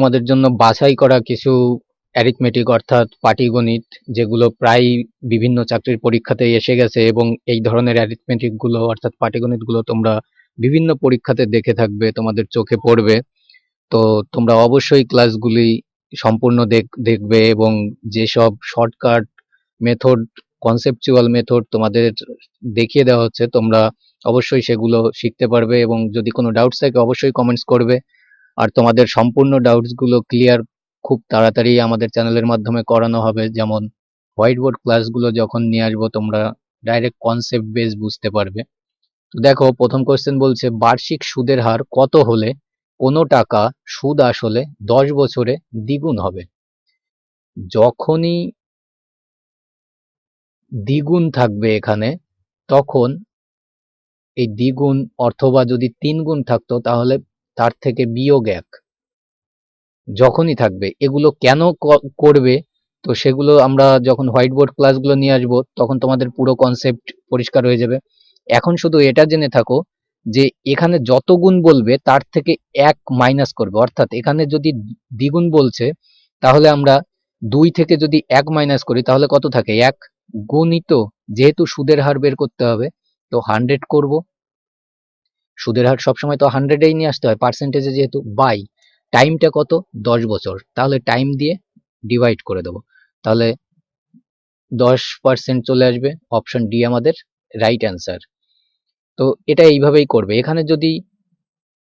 তোমাদের জন্য বাছাই করা কিছু অ্যারিথমেটিক অর্থাৎ পাটিগণিত, যেগুলো প্রায় বিভিন্ন চাকরির পরীক্ষাতে এসে গেছে এবং এই ধরনের অ্যারিথমেটিকগুলো অর্থাৎ পাটিগণিতগুলো তোমরা বিভিন্ন পরীক্ষাতে দেখে থাকবে, তোমাদের চোখে পড়বে। তো তোমরা অবশ্যই ক্লাসগুলি সম্পূর্ণ দেখ- দেখবে এবং যেসব শর্টকাট মেথড কনসেপচুয়াল মেথড তোমাদের দেখিয়ে দেওয়া হচ্ছে, তোমরা অবশ্যই সেগুলো শিখতে পারবে এবং যদি কোনো ডাউটস থাকে অবশ্যই কমেন্টস করবে। আর তোমাদের সম্পূর্ণ ডাউটসগুলো ক্লিয়ার খুব তাড়াতাড়ি আমাদের চ্যানেলের মাধ্যমে করানো হবে। যেমন হোয়াইট বোর্ড ক্লাসগুলো যখন নিয়ে আসব, তোমরা ডাইরেক্ট কনসেপ্ট বেস বুঝতে পারবে। তো দেখো, প্রথম কোশ্চেন বলছে, বার্ষিক সুদের হার কত হলে কোনো টাকা সুদ আসলে দশ বছরে দ্বিগুণ হবে? যখনই দ্বিগুণ থাকবে এখানে, তখন এই দ্বিগুণ অথবা যদি তিন গুণ থাকতো, তাহলে তার থেকে বিয়োগ এক। যখনই থাকবে, এগুলো কেন করবে, তো সেগুলো আমরা যখন হোয়াইট বোর্ড ক্লাসগুলো নিয়ে আসব, তখন তোমাদের পুরো কনসেপ্ট পরিষ্কার হয়ে যাবে। এখন শুধু এটা জেনে থাকো যে, এখানে যত গুণ বলবে, তার থেকে এক মাইনাস করবে। অর্থাৎ এখানে যদি দ্বিগুণ বলছে, তাহলে আমরা দুই থেকে যদি এক মাইনাস করি, তাহলে কত থাকে? এক গুণিত, যেহেতু সুদের হার বের করতে হবে, তো হান্ড্রেড করব। সুদের হার সবসময় তো হান্ড্রেডেই নিয়ে আসতে হয় পার্সেন্টেজে যেহেতু বাই টাইমটা কত? দশ বছর। তাহলে টাইম দিয়ে ডিভাইড করে দেবো। তাহলে দশ পার্সেন্ট চলে আসবে অপশন ডি আমাদের রাইট অ্যান্সার তো এটা এইভাবেই করবে। এখানে যদি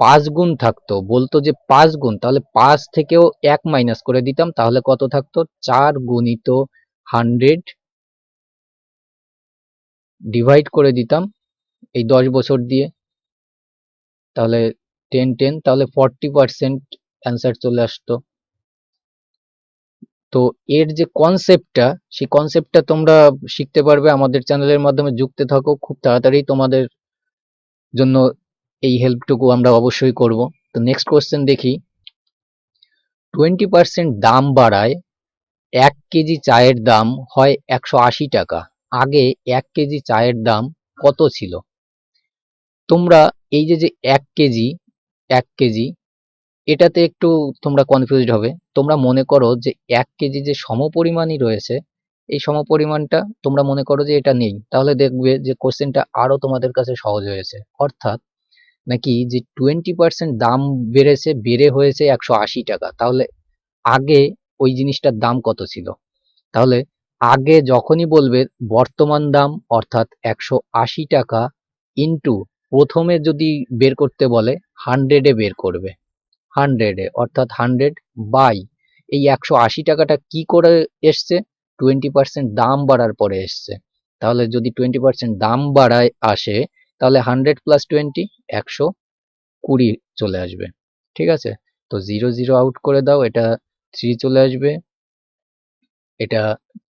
পাঁচ গুণ থাকতো, বলতো যে পাঁচ গুণ, তাহলে পাঁচ থেকেও এক মাইনাস করে দিতাম, তাহলে কত থাকতো? চার গুণিত হান্ড্রেড ডিভাইড করে দিতাম, এই দশ বছর দিয়ে। তাহলে টেন টেন তাহলে ফর্টি পার্সেন্ট অ্যান্সার চলে আসতো। তো এর যে কনসেপ্টটা সেই কনসেপ্টটা তোমরা শিখতে পারবে আমাদের চ্যানেলের মাধ্যমে, যুক্ত থাকো, খুব তাড়াতাড়ি তোমাদের জন্য এই হেল্পটুকু আমরা অবশ্যই করব। তো নেক্সট কোশ্চেন দেখি। টোয়েন্টি পার্সেন্ট দাম বাড়ায় এক কেজি চায়ের দাম হয় একশো আশি টাকা। আগে এক কেজি চায়ের দাম কত ছিল? তোমরা এই যে যে এক কেজি এক কেজি, এটাতে একটু তোমরা কনফিউজড হবে। তোমরা মনে করো যে, এক কেজি যে সমপরিমাণই রয়েছে, এই সমপরিমাণটা তোমরা মনে করো যে এটা নেই। তাহলে দেখবে যে কোশ্চেনটা আরও তোমাদের কাছে সহজ হয়েছে। অর্থাৎ নাকি যে টোয়েন্টি পার্সেন্ট দাম বেড়েছে, বেড়ে হয়েছে একশো আশি টাকা। তাহলে আগে ওই জিনিসটার দাম কত ছিল? তাহলে আগে যখনই বলবে বর্তমান দাম, অর্থাৎ একশো আশি টাকা ইন্টু প্রথমে যদি বের করতে বলে হান্ড্রেডে বের করবে। হান্ড্রেডে অর্থাৎ হান্ড্রেড বাই এই একশো আশি টাকাটা কি করে এসছে? টোয়েন্টি পার্সেন্ট দাম বাড়ার পরে এসছে। তাহলে যদি টোয়েন্টি পার্সেন্ট দাম বাড়ায় আসে, তাহলে হান্ড্রেড প্লাস টোয়েন্টি একশো কুড়ি চলে আসবে। ঠিক আছে? তো জিরো জিরো আউট করে দাও, এটা থ্রি চলে আসবে, এটা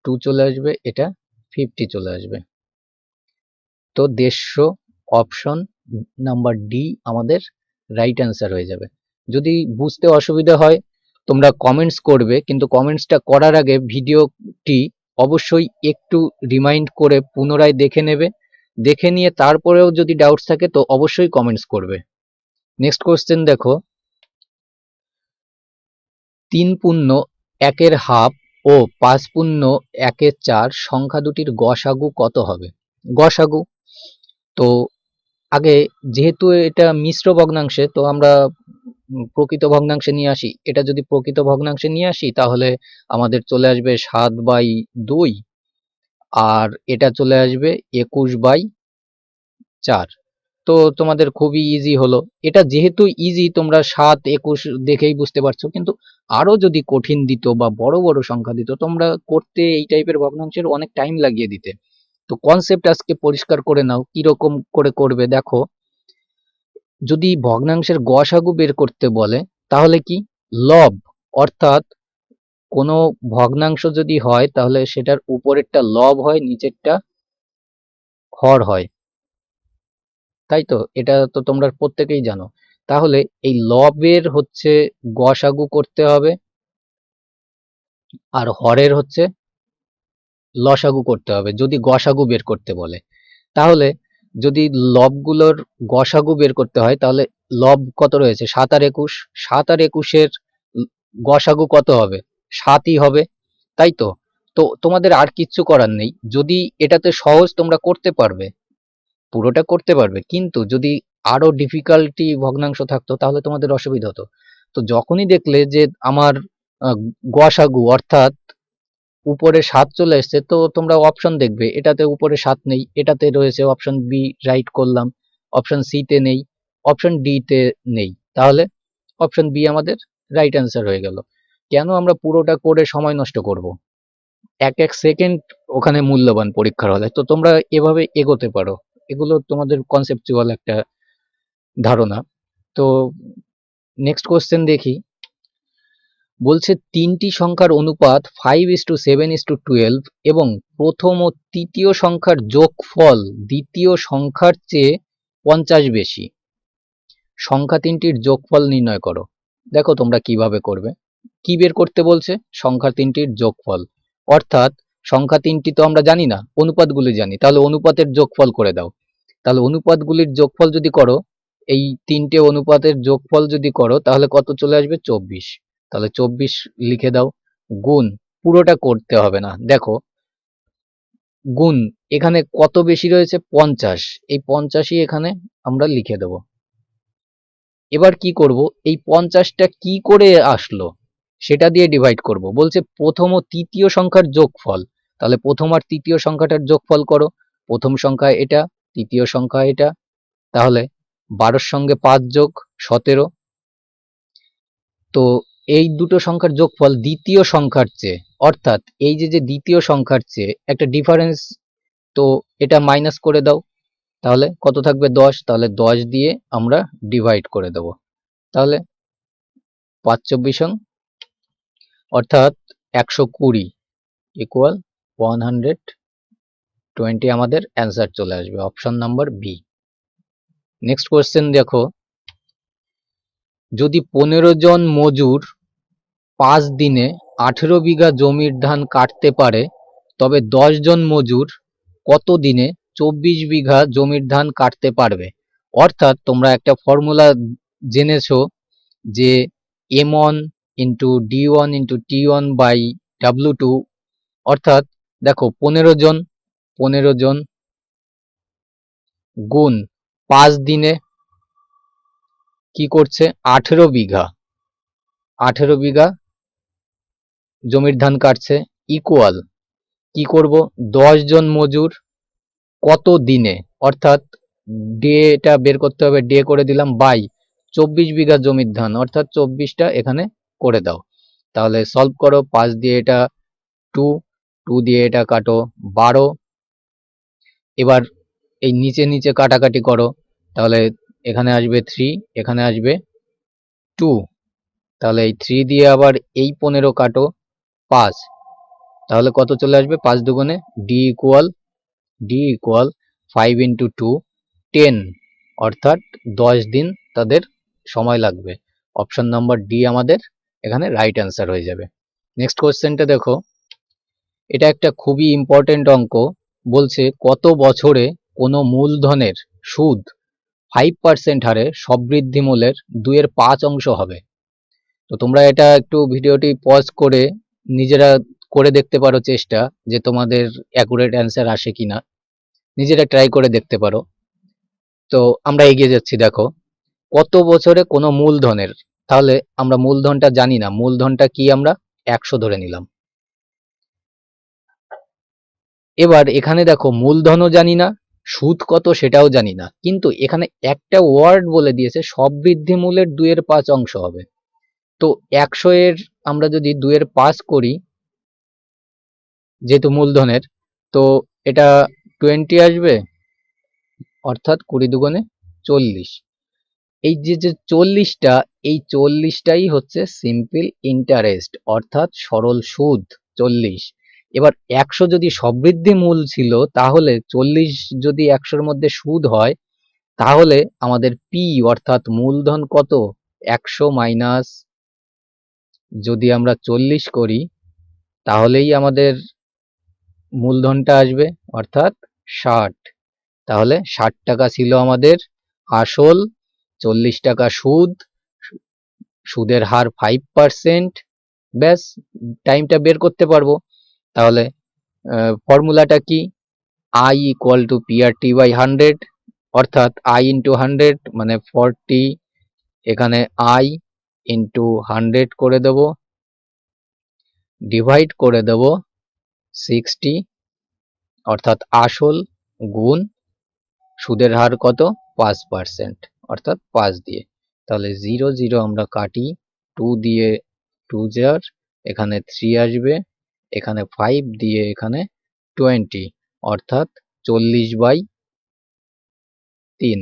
টু চলে আসবে, এটা ফিফটি চলে আসবে। তো দেড়শো অপশন নাম্বার ডি আমাদের রাইট অ্যান্সার হয়ে যাবে। যদি বুঝতে অসুবিধা হয়, তোমরা কমেন্টস করবে, কিন্তু কমেন্টসটা করার আগে ভিডিওটি অবশ্যই একটু রিমাইন্ড করে পুনরায় দেখে নেবে। দেখে নিয়ে তারপরেও যদি ডাউটস থাকে, তো অবশ্যই কমেন্টস করবে। নেক্সট কোশ্চেন দেখো। তিন পূর্ণ, একের হাফ ও পাঁচ পূর্ণ, একের চার সংখ্যা দুটির গসাগু কত হবে? গসাগু। তো আগে যেহেতু এটা মিশ্র ভগ্নাংশে, তো আমরা প্রকৃত ভগ্নাংশে নিয়ে আসি। এটা যদি প্রকৃত ভগ্নাংশে নিয়ে আসি, তাহলে আমাদের চলে আসবে সাত বাই দুই, আর এটা চলে আসবে একুশ বাই চার। তো তোমাদের খুবই ইজি হলো। এটা যেহেতু ইজি তোমরা সাত, একুশ দেখেই বুঝতে পারছ, কিন্তু আরও যদি কঠিন দিত বা বড় বড় সংখ্যা দিত, তোমরা করতে এই টাইপের ভগ্নাংশের অনেক টাইম লাগিয়ে দিতে। তো কনসেপ্ট আজকে পরিষ্কার করে নাও কীরকম করে করবে দেখো। যদি ভগ্নাংশের গসাগু বের করতে বলে, তাহলে কি? লব, অর্থাৎ কোনো ভগ্নাংশ যদি হয়, তাহলে সেটার উপরেরটা লব হয়, নিচেরটা হর হয়। তাই তো? এটা তো তোমরা প্রত্যেকেই জানো। তাহলে এই লবের হচ্ছে গসাগু করতে হবে, আর হরের হচ্ছে লসাগু করতে হবে, যদি গসাগু বের করতে বলে। তাহলে যদি লবগুলোর গসাগু বের করতে হয়, তাহলে লব কত রয়েছে? সাত আর একুশ। সাত আর একুশের গসাগু কত হবে? সাতই হবে। তাই তো? তো তোমাদের আর কিচ্ছু করার নেই। যদি এটাতে সহজ তোমরা করতে পারবে, পুরোটা করতে পারবে, কিন্তু যদি আরও ডিফিকাল্টি ভগ্নাংশ থাকতো, তাহলে তোমাদের অসুবিধা হতো। তো যখনই দেখলে যে আমার গসাগু অর্থাৎ উপরে সাত চলে এসছে, তো তোমরা অপশন দেখবে, এটাতে উপরে সাত নেই, এটাতে রয়েছে অপশন বি রাইট করলাম অপশন সি তে নেই অপশন ডি তে নেই, তাহলে অপশন বি আমাদের রাইট অ্যান্সার হয়ে গেল। কেন আমরা পুরোটা করে সময় নষ্ট করব? এক এক সেকেন্ড ওখানে মূল্যবান পরীক্ষার হলে, তো তোমরা এভাবে এগোতে পারো, এগুলো তোমাদের কনসেপচুয়াল একটা ধারণা। তো নেক্সট কোশ্চেন দেখি বলছে তিনটি সংখ্যার অনুপাত five is to seven is to twelve এবং প্রথম ও তৃতীয় সংখ্যার যোগফল দ্বিতীয় সংখ্যার চেয়ে পঞ্চাশ বেশি। সংখ্যা তিনটির যোগফল নির্ণয় করো। দেখো তোমরা কীভাবে করবে। কি বের করতে বলছে? সংখ্যা তিনটির যোগফল। অর্থাৎ সংখ্যা তিনটি তো আমরা জানি না, অনুপাতগুলি জানি। তাহলে অনুপাতের যোগফল করে দাও। তাহলে অনুপাতগুলির যোগফল যদি করো, এই তিনটে অনুপাতের যোগফল যদি করো, তাহলে কত চলে আসবে? চব্বিশ। তাহলে চব্বিশ লিখে দাও। গুণ, পুরোটা করতে হবে না। দেখো, গুণ, এখানে কত বেশি রয়েছে? পঞ্চাশ। এই পঞ্চাশই এখানে আমরা লিখে দেব। এবার কি করব? এই পঞ্চাশটা কি করে আসলো? সেটা দিয়ে ডিভাইড করব। বলছে প্রথম ও তৃতীয় সংখ্যার যোগফল। তাহলে প্রথম আর তৃতীয় সংখ্যাটার যোগফল করো। প্রথম সংখ্যা এটা, তৃতীয় সংখ্যা এটা। তাহলে বারোর সঙ্গে পাঁচ যোগ সতেরো। তো এই দুটো সংখ্যার যোগফল দ্বিতীয় সংখ্যার চেয়ে, অর্থাৎ এই যে যে দ্বিতীয় সংখ্যার চেয়ে একটা ডিফারেন্স তো এটা মাইনাস করে দাও, তাহলে কত থাকবে দশ? তাহলে দশ দিয়ে আমরা ডিভাইড করে দেব। তাহলে পাঁচ চব্বিশং অর্থাৎ একশো কুড়ি ইকুয়াল ওয়ান হান্ড্রেড টোয়েন্টি আমাদের অ্যান্সার চলে আসবে option number B next question দেখো। যদি পনেরো জন মজুর পাঁচ দিনে আঠেরো বিঘা জমির ধান কাটতে পারে, তবে দশ জন মজুর কত দিনে চব্বিশ বিঘা জমির ধান কাটতে পারবে? অর্থাৎ তোমরা একটা ফর্মুলা জেনেছো যে M one into D one into T one by W two অর্থাৎ দেখো পনেরো জন পনেরো জন গুণ পাঁচ দিনে কি করছে? আঠেরো বিঘা। আঠেরো বিঘা জমির ধান কাটছে ইকুয়াল কি করব? দশ জন মজুর কত দিনে? অর্থাৎ ডেটা বের করতে হবে, ডে করে দিলাম বাই। চব্বিশ বিঘা জমির ধান, অর্থাৎ চব্বিশটা এখানে করে দাও। তাহলে সলভ করো, পাঁচ দিয়ে এটা টু টু দিয়ে এটা কাটো বারো। এবার এই নিচে নিচে কাটাকাটি করো। তাহলে এখানে আসবে থ্রি এখানে আসবে টু তাহলে এই থ্রি দিয়ে আবার এই পনেরো কাটো পাঁচ। তাহলে কত চলে আসবে? পাঁচ দুগুণে D equal D equal five into two ten অর্থাৎ দশ দিন তাদের সময় লাগবে। অপশন নাম্বার ডি আমাদের এখানে রাইট অ্যান্সার হয়ে যাবে। নেক্সট কোয়েশ্চেনটা দেখো। এটা একটা খুবই ইম্পর্টেন্ট অঙ্ক। বলছে কত বছরে কোনো মূলধনের সুদ ফাইভ পার্সেন্ট হারে সবৃদ্ধি মূলের দুইয়ের পাঁচ অংশ হবে। তো তোমরা এটা একটু ভিডিওটি পজ করে নিজেরা করে দেখতে পারো চেষ্টা যে তোমাদের অ্যাকুরেট অ্যান্সার আসে কিনা। নিজেরা ট্রাই করে দেখতে পারো। তো আমরা এগিয়ে যাচ্ছি, দেখো। কত বছরে কোনো মূলধনের, তাহলে আমরা মূলধনটা জানি না, মূলধনটা কি আমরা? একশো ধরে নিলাম। এবার এখানে দেখো, মূলধনও জানি না সুদ কত সেটাও জানি না। কিন্তু এখানে একটা ওয়ার্ড বলে দিয়েছে সবৃদ্ধি মূলের দুইয়ের পাঁচ অংশ হবে। তো একশো এর আমরা যদি দুইয়ের পাঁচ করি, যেহেতু মূলধনের, তো এটা টোয়েন্টি আসবে, অর্থাৎ কুড়ি দুগুণে চল্লিশ। এই যে যে চল্লিশটা, এই চল্লিশটাই হচ্ছে সিম্পল ইন্টারেস্ট অর্থাৎ সরল সুদ, চল্লিশ। এবার একশো যদি সমৃদ্ধি মূল ছিল, তাহলে চল্লিশ যদি একশোর মধ্যে সুদ হয়, তাহলে আমাদের পি অর্থাৎ মূলধন কত? একশো মাইনাস যদি আমরা চল্লিশ করি, তাহলেই আমাদের মূলধনটা আসবে অর্থাৎ ষাট। তাহলে ষাট টাকা ছিল আমাদের আসল, চল্লিশ টাকা সুদ, সুদের হার ফাইভ পার্সেন্ট ব্যাস টাইমটা বের করতে পারব। তাহলে ফর্মুলাটা কি? I equal to PRT by hundred অর্থাৎ আই ইন্টু হান্ড্রেড মানে ফর্টি এখানে আই ইন্টু হান্ড্রেড করে দেব ডিভাইড করে দেব সিক্সটি অর্থাৎ আসল গুণ সুদের হার কত? পাঁচ পার্সেন্ট অর্থাৎ পাঁচ দিয়ে। তাহলে জিরো জিরো আমরা কাটি টু দিয়ে টু জার এখানে থ্রি আসবে এখানে ফাইভ দিয়ে এখানে টোয়েন্টি অর্থাৎ চল্লিশ বাই তিন।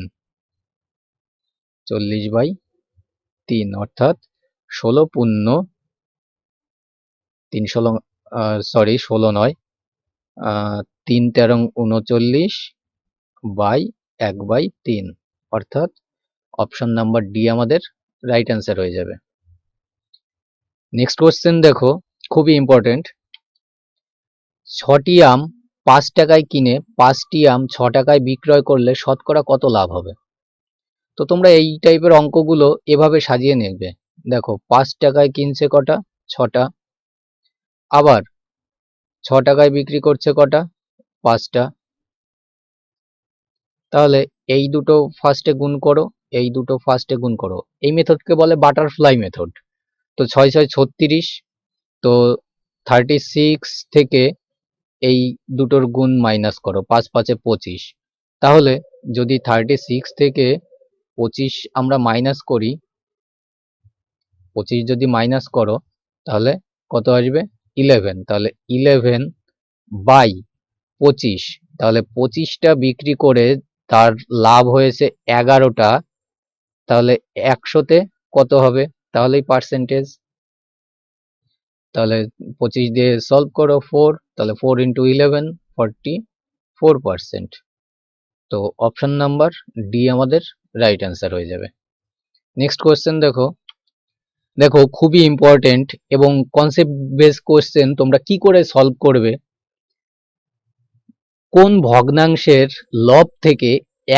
চল্লিশ বাই তিন, অর্থাৎ ষোলো পূর্ণ তিন, ষোলো সরি ষোলো নয় তিন তেরো উনচল্লিশ বাই এক বাই তিন, অর্থাৎ অপশন নাম্বার ডি আমাদের রাইট অ্যান্সার হয়ে যাবে। নেক্সট কোশ্চেন দেখো, খুবই ইম্পর্টেন্ট ছটি আম পাঁচ টাকায় কিনে পাঁচটি আম ছ টাকায় বিক্রয় করলে শতকরা কত লাভ হবে? তো তোমরা এই টাইপের অঙ্কগুলো এভাবে সাজিয়ে নেবে। দেখো, পাঁচ টাকায় কিনছে কটা? ছটা। আবার ছ টাকায় বিক্রি করছে কটা? পাঁচটা। তাহলে এই দুটো ফার্স্টে গুণ করো, এই দুটো ফার্স্টে গুণ করো। এই মেথডকে বলে বাটারফ্লাই মেথড তো ছয় ছয় ছত্রিশ, তো থার্টি সিক্স থেকে এই দুটোর গুণ মাইনাস করো, পাঁচ পাঁচে পঁচিশ। তাহলে যদি থার্টি সিক্স থেকে পঁচিশ আমরা মাইনাস করি, পঁচিশ যদি মাইনাস করো, তাহলে কত আসবে? ইলেভেন তাহলে ইলেভেন বাই পঁচিশ। তাহলে পঁচিশটা বিক্রি করে তার লাভ হয়েছে এগারোটা, তাহলে একশোতে কত হবে? তাহলেই পার্সেন্টেজ তাহলে পঁচিশ দিয়ে সলভ করো ফোর তাহলে four into eleven forty four percent তো অপশান নাম্বার ডি আমাদের রাইট অ্যান্সার হয়ে যাবে। নেক্সট কোয়েশ্চেন দেখো। দেখো, খুবই ইম্পর্টেন্ট এবং কনসেপ্ট বেস কোয়েশ্চেন তোমরা কি করে সলভ করবে? কোন ভগ্নাংশের লব থেকে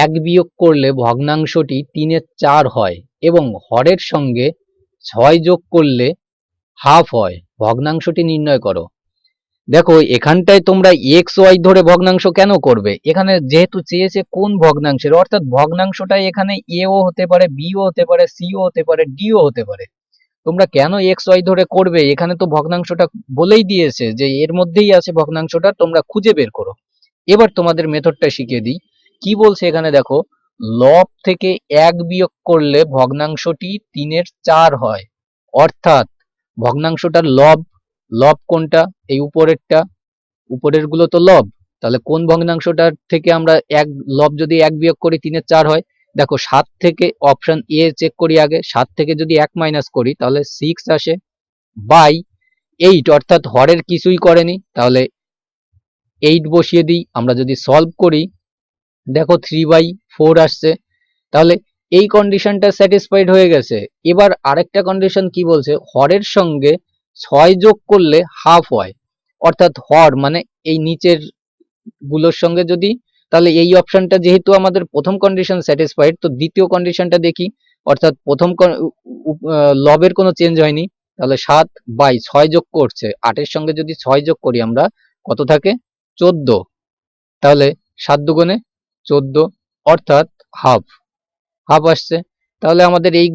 এক বিয়োগ করলে ভগ্নাংশটি তিনের চার হয় এবং হরের সঙ্গে ছয় যোগ করলে হাফ হয়, ভগ্নাংশটি নির্ণয় করো। দেখো, এখানটায় তোমরা এক্স ওয়াই ধরে ভগ্নাংশ কেন করবে? এখানে যেহেতু চেয়েছে কোন ভগ্নাংশের, অর্থাৎ ভগ্নাংশটাই এখানে এও হতে পারে বিও হতে পারে সিও হতে পারে ডিও হতে পারে। তোমরা কেন এক্স ওয়াই ধরে করবে? এখানে তো ভগ্নাংশটা বলেই দিয়েছে যে এর মধ্যেই আছে ভগ্নাংশটা, তোমরা খুঁজে বের করো। এবার তোমাদের মেথডটা শিখিয়ে দিই। কি বলছে এখানে দেখো? লব থেকে এক বিয়োগ করলে ভগ্নাংশটি তিনের চার হয়। অর্থাৎ ভগ্নাংশটার লব লব কোনটা? এই উপরেরটা। উপরেরগুলো তো লব। তাহলে কোন ভগ্নাংশটার থেকে আমরা এক, লব যদি এক বিয়োগ করি তিনের চার হয়? দেখো, সাত থেকে অপশন এ চেক করি আগে। সাত থেকে যদি এক মাইনাস করি, তাহলে সিক্স আসে বাই এইট অর্থাৎ হরের কিছুই করেনি। তাহলে এইট বসিয়ে দিই। আমরা যদি সলভ করি, দেখো থ্রি বাই ফোর আসছে। তাহলে এই কন্ডিশনটা স্যাটিসফাইড হয়ে গেছে। এবার আরেকটা কন্ডিশন কি বলছে? হরের সঙ্গে ছয় যোগ করলে হাফ হয়। অর্থাৎ হর মানে এই নিচেরগুলোর সঙ্গে যদি, তাহলে এই অপশনটা যেহেতু আমাদের প্রথম কন্ডিশন স্যাটিসফাইড তো দ্বিতীয় কন্ডিশনটা দেখি। অর্থাৎ প্রথম লবের কোনো চেঞ্জ হয়নি। তাহলে সাত বাই ছয় যোগ করছে। আটের সঙ্গে যদি ছয় যোগ করি আমরা, কত থাকে? চোদ্দ। তাহলে সাত দুগুণে চোদ্দ, অর্থাৎ হাফ হাফ আসছে, তাহলে আমাদের এই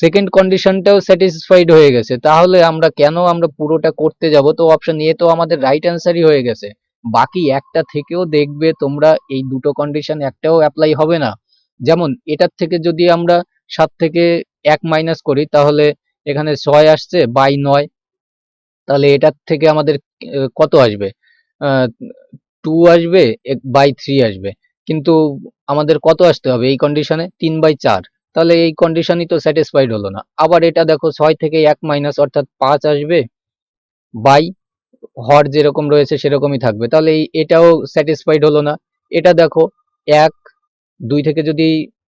সেকেন্ড কন্ডিশনটাও স্যাটিসফাইড হয়ে গেছে। তাহলে আমরা কেন আমরা পুরোটা করতে যাব? তো অপশন এ তো আমাদের রাইট অ্যান্সারই হয়ে গেছে। বাকি একটা থেকেও দেখবে তোমরা এই দুটো কন্ডিশন একটাও অ্যাপ্লাই হবে না। যেমন এটার থেকে যদি আমরা সাত থেকে এক মাইনাস করি, তাহলে এখানে ছয় আসছে বাই নয়, তাহলে এটার থেকে আমাদের কত আসবে? টু আসবে বাই থ্রি আসবে। কিন্তু আমাদের কত আসতে হবে এই কন্ডিশনে তিন বাই চার। তাহলে এই কন্ডিশনই তো স্যাটিসফাইড হলো না। আবার এটা দেখো ছয় থেকে এক মাইনাস অর্থাৎ পাঁচ আসবে বাই হর যেরকম রয়েছে সেরকমই থাকবে। তাহলে এই এটাও স্যাটিসফাইড হলো না। এটা দেখো এক, দুই থেকে যদি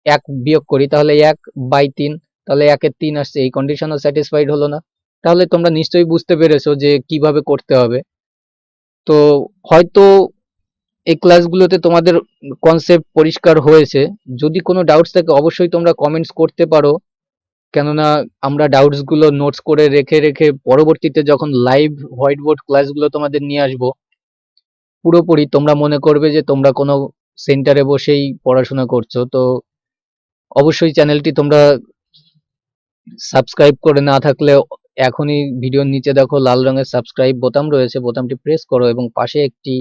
এক বিয়োগ করি, তাহলে এক বাই তিন, তাহলে একের তিন আসছে। এই কন্ডিশনও স্যাটিসফাইড হলো না। তাহলে তোমরা নিশ্চয়ই বুঝতে পেরেছ যে কীভাবে করতে হবে। তো হয়তো এই ক্লাসগুলোতে তোমাদের কনসেপ্ট পরিষ্কার হয়েছে। যদি কোনো ডাউটস থাকে, অবশ্যই তোমরা কমেন্টস করতে পারো। কেননা আমরা ডাউটসগুলো নোটস করে রেখে রেখে পরবর্তীতে যখন লাইভ হোয়াইট বোর্ড ক্লাসগুলো তোমাদের নিয়ে আসব, পুরোপুরি তোমরা মনে করবে যে তোমরা কোনো সেন্টারে বসেই পড়াশোনা করছ। তো অবশ্যই চ্যানেলটি তোমরা সাবস্ক্রাইব করে না থাকলে এখনই ভিডিওর নিচে দেখো, লাল রঙের সাবস্ক্রাইব বোতাম রয়েছে। বোতামটি প্রেস করো এবং পাশে একটি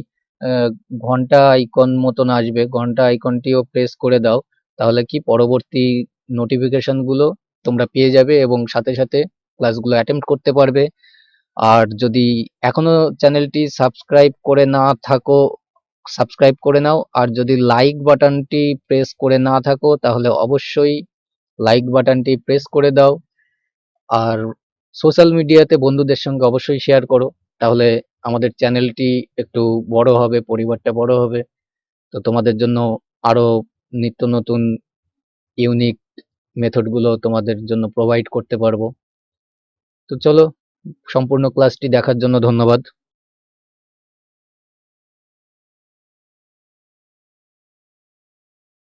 ঘণ্টা আইকন মতন আসবে, ঘণ্টা আইকনটিও প্রেস করে দাও, তাহলে কি পরবর্তী নোটিফিকেশনগুলো তোমরা পেয়ে যাবে এবং সাথে সাথে ক্লাসগুলো অ্যাটেম্প করতে পারবে। আর যদি এখনও চ্যানেলটি সাবস্ক্রাইব করে না থাকো সাবস্ক্রাইব করে নাও। আর যদি লাইক বাটনটি প্রেস করে না থাকো, তাহলে অবশ্যই লাইক বাটনটি প্রেস করে দাও। আর সোশ্যাল মিডিয়াতে বন্ধুদের সঙ্গে অবশ্যই শেয়ার করো, তাহলে আমাদের চ্যানেলটি একটু বড় হবে, পরিবারটা বড় হবে। তো তোমাদের জন্য আরও নিত্য নতুন ইউনিক মেথডগুলো তোমাদের জন্য প্রোভাইড করতে পারব। তো চলো, সম্পূর্ণ ক্লাসটি দেখার জন্য ধন্যবাদ।